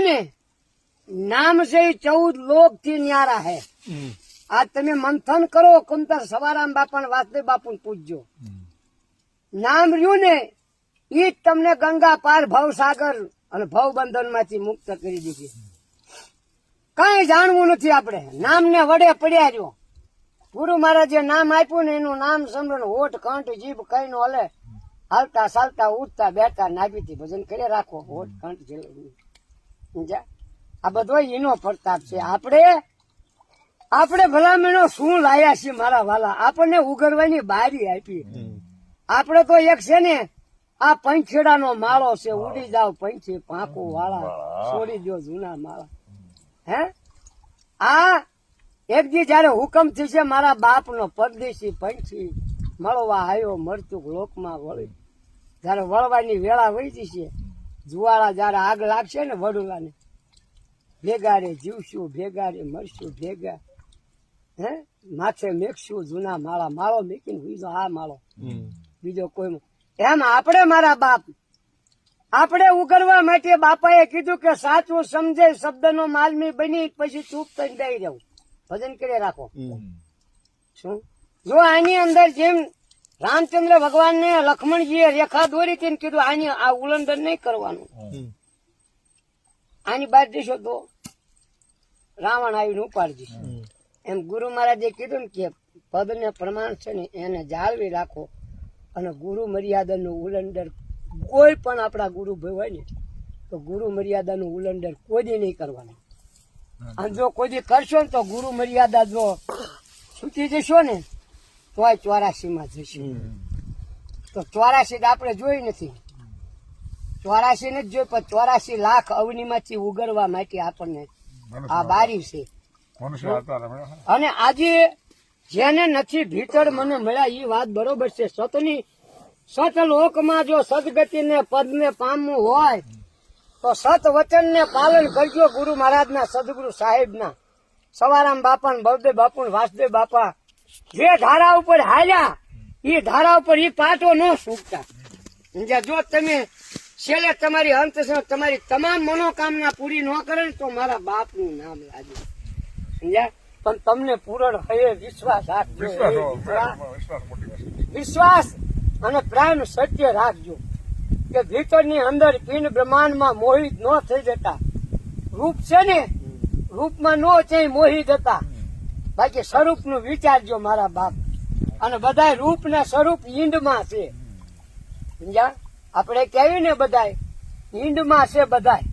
ને નામ છે ચૌદ લોકથી ન્યારા હે આજ તમે મંથન કરો કુંતર સવારામ બાપા વાસુદેવ બાપુ પૂછજો. નામ રહ્યું ને એ જ તમને ગંગા પાર ભવસાગર અને ભવબંધનમાંથી મુક્ત કરી દીધી. કઈ જાણવું નથી આપણે. નામને વડે પડ્યા રહ્યો. ગુરુ મહારાજે નામ આપ્યું ને એનું નામ સમરણ હોઠ કંઠ જીભ કઈ નો હલે. હાલતા ચાલતા ઉઠતા બેઠતા નાભીથી ભજન કરી રાખો. હોઠ કંઠ? આ બધો એનો પ્રતાપ છે. આપણે આપણે ભલામણો શું લાયા છીએ મારા વાલા? આપણને ઉગરવાની બારી આપી. આપણે તો એક છે ને આ પંખેડાનો માળો છે. ઉડી જાવ પંખી પાંખો વાળા. છોડી દો જૂના માળા. હે? આ એક દી જયારે હુકમ થશે મારા બાપ નો પરદેશી પંખી મળવા આવ્યો મરચુક લોકમાં વળી. જયારે વળવાની વેળા વહી જશે જુવાળા જયારે આગ લાગશે ને વડુલાને ભેગા રે જીવશું ભેગા રે મરશું ભેગા. હે? માથે મેકશું જૂના માળા. માળો મેકીને બીજો આ માળો. બીજો કોઈ એમ આપણે મારા બાપ. આપણે ઉગરવા માટે બાપાએ કીધું કે સાચું સમજે શબ્દનો માલમી બની પછી ચૂપ થઈને દઈ જવું ભજન કરી રાખો. શું? જો આની અંદર જેમ રામચંદ્ર ભગવાન ને લક્ષ્મણજીએ રેખા દોરી હતી કીધું આની આ ઉલ્લંઘન નહીં કરવાનું. આની બાદ દેશો તો રાવણ આવીને ઉપાડી જશે એમ ગુરુ મહારાજે કીધું ને કે પદને પ્રમાણ છે ને એને જાળવી રાખો અને ગુરુ મર્યાદાનું ઉલ્લંઘન કોઈ પણ આપણા ગુરુ ભાઈ હોય ને તો ગુરુ મર્યાદાનું ઉલ્લંઘન કોઈ દી નહીં કરવાનું. અને જો કોઈ દી કરશો ને તો ગુરુ મર્યાદા જો છૂટી જશો ને તોય ચોરાસી માં જશે તો ચોરાસી આપણે જોઈ નથી. ચોરાસી નથી જોઈ પણ ચોરાસી લાખ અવનીમાંથી ઉગરવા માટે આપણને આ બારી છે. અને આજે જેને નથી ભીતર મને મળ્યા એ વાત બરોબર છે. સતની સત લોકમાં જો સદગતિને પદને પામવું હોય તો સત વચનને પાલન કરજો ગુરુ મહારાજના સદગુરુ સાહેબના. સવારામ બાપા ને બળદેવ બાપુ વાસદેવ બાપા જે ધારા ઉપર હાલ્યા એ ધારા ઉપર એ પાટો ન સૂકતા? જો તમે છેલ્લે તમારી અંત તમારી તમામ મનોકામના પૂરી ન કરે ને તો મારા બાપનું નામ લાગે. સમજ્યા પણ તમને પૂરણ હયે વિશ્વાસ વિશ્વાસ અને પ્રાણ સત્ય રાખજો. કે ભીતરની અંદર પિંડ બ્રહ્માંડમાં મોહિત ન થઈ જતા. રૂપ છે ને રૂપમાં ન છે મોહિત હતા. બાકી સ્વરૂપનું વિચારજો મારા બાપ. અને બધા રૂપ ના સ્વરૂપ ઈંડમાં છે. સમજ્યા? આપણે કહેવી ને બધાય? ઈંડમાં છે બધાય.